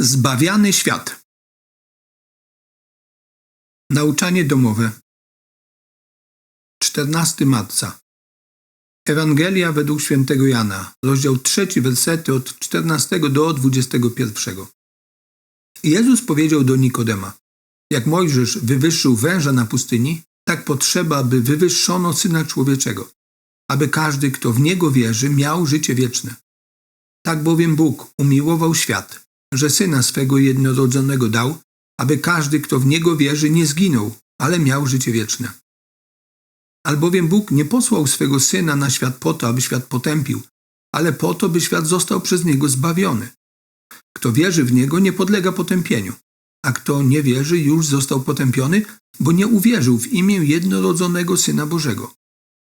Zbawiany świat. Nauczanie domowe. 14 marca. Ewangelia według świętego Jana, rozdział 3, wersety od 14 do 21. Jezus powiedział do Nikodema: Jak Mojżesz wywyższył węża na pustyni, tak potrzeba, by wywyższono syna człowieczego, aby każdy, kto w niego wierzy, miał życie wieczne. Tak bowiem Bóg umiłował świat, że syna swego jednorodzonego dał, aby każdy, kto w niego wierzy, nie zginął, ale miał życie wieczne. Albowiem Bóg nie posłał swego syna na świat po to, aby świat potępił, ale po to, by świat został przez niego zbawiony. Kto wierzy w niego, nie podlega potępieniu, a kto nie wierzy, już został potępiony, bo nie uwierzył w imię jednorodzonego syna Bożego.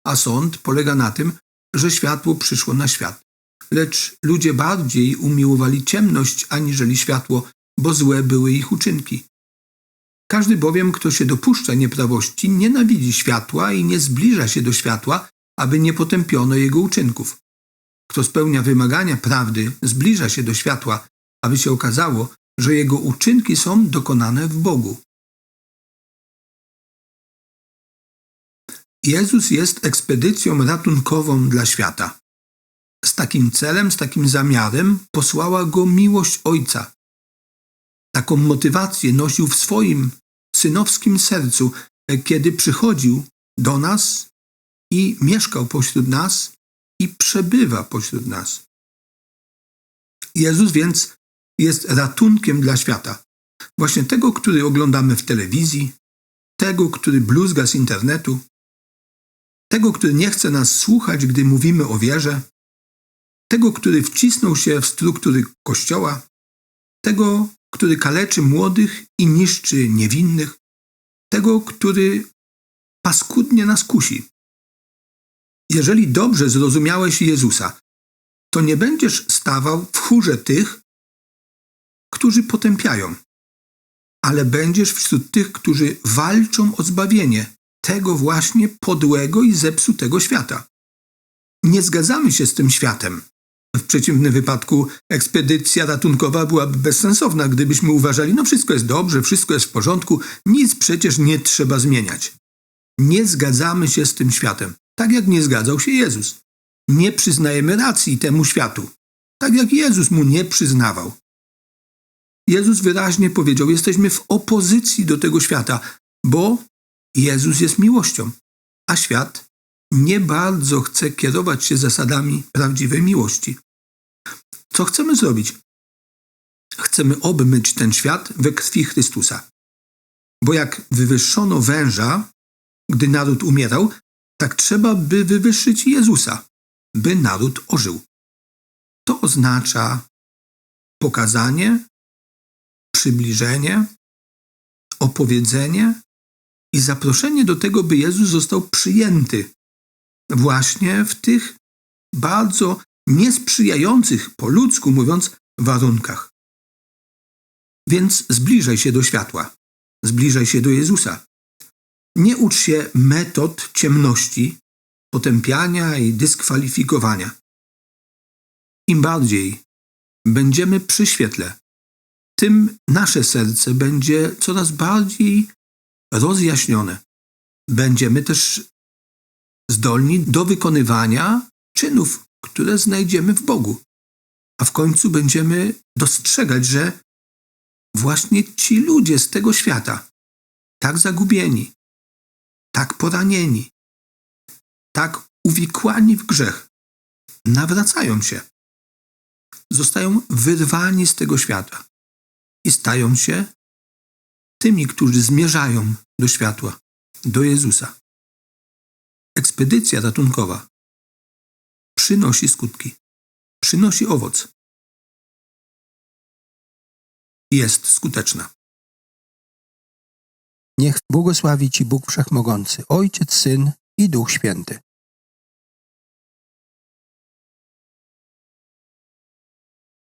A sąd polega na tym, że światło przyszło na świat lecz ludzie bardziej umiłowali ciemność aniżeli światło, bo złe były ich uczynki. Każdy bowiem, kto się dopuszcza nieprawości, nienawidzi światła i nie zbliża się do światła, aby nie potępiono jego uczynków. Kto spełnia wymagania prawdy, zbliża się do światła, aby się okazało, że jego uczynki są dokonane w Bogu. Jezus jest ekspedycją ratunkową dla świata. Takim celem, z takim zamiarem posłała go miłość Ojca. Taką motywację nosił w swoim synowskim sercu, kiedy przychodził do nas i mieszkał pośród nas i przebywa pośród nas. Jezus więc jest ratunkiem dla świata. Właśnie tego, który oglądamy w telewizji, tego, który bluzga z internetu, tego, który nie chce nas słuchać, gdy mówimy o wierze, tego, który wcisnął się w struktury Kościoła, tego, który kaleczy młodych i niszczy niewinnych, tego, który paskudnie nas kusi. Jeżeli dobrze zrozumiałeś Jezusa, to nie będziesz stawał w chórze tych, którzy potępiają, ale będziesz wśród tych, którzy walczą o zbawienie tego właśnie podłego i zepsutego świata. Nie zgadzamy się z tym światem, w przeciwnym wypadku ekspedycja ratunkowa byłaby bezsensowna, gdybyśmy uważali, no wszystko jest dobrze, wszystko jest w porządku, nic przecież nie trzeba zmieniać. Nie zgadzamy się z tym światem, tak jak nie zgadzał się Jezus. Nie przyznajemy racji temu światu, tak jak Jezus mu nie przyznawał. Jezus wyraźnie powiedział: Jesteśmy w opozycji do tego świata, bo Jezus jest miłością, a świat nie bardzo chce kierować się zasadami prawdziwej miłości. Co chcemy zrobić? Chcemy obmyć ten świat we krwi Chrystusa. Bo jak wywyższono węża, gdy naród umierał, tak trzeba by wywyższyć Jezusa, by naród ożył. To oznacza pokazanie, przybliżenie, opowiedzenie i zaproszenie do tego, by Jezus został przyjęty właśnie w tych bardzo niesprzyjających, po ludzku mówiąc, warunkach. Więc zbliżaj się do światła, zbliżaj się do Jezusa. Nie ucz się metod ciemności, potępiania i dyskwalifikowania. Im bardziej będziemy przy świetle, tym nasze serce będzie coraz bardziej rozjaśnione. Będziemy też zdolni do wykonywania czynów, które znajdziemy w Bogu. A w końcu będziemy dostrzegać, że właśnie ci ludzie z tego świata, tak zagubieni, tak poranieni, tak uwikłani w grzech, nawracają się, zostają wyrwani z tego świata i stają się tymi, którzy zmierzają do światła, do Jezusa ekspedycja ratunkowa przynosi skutki, przynosi owoc. Jest skuteczna. Niech błogosławi Ci Bóg Wszechmogący, Ojciec, Syn i Duch Święty.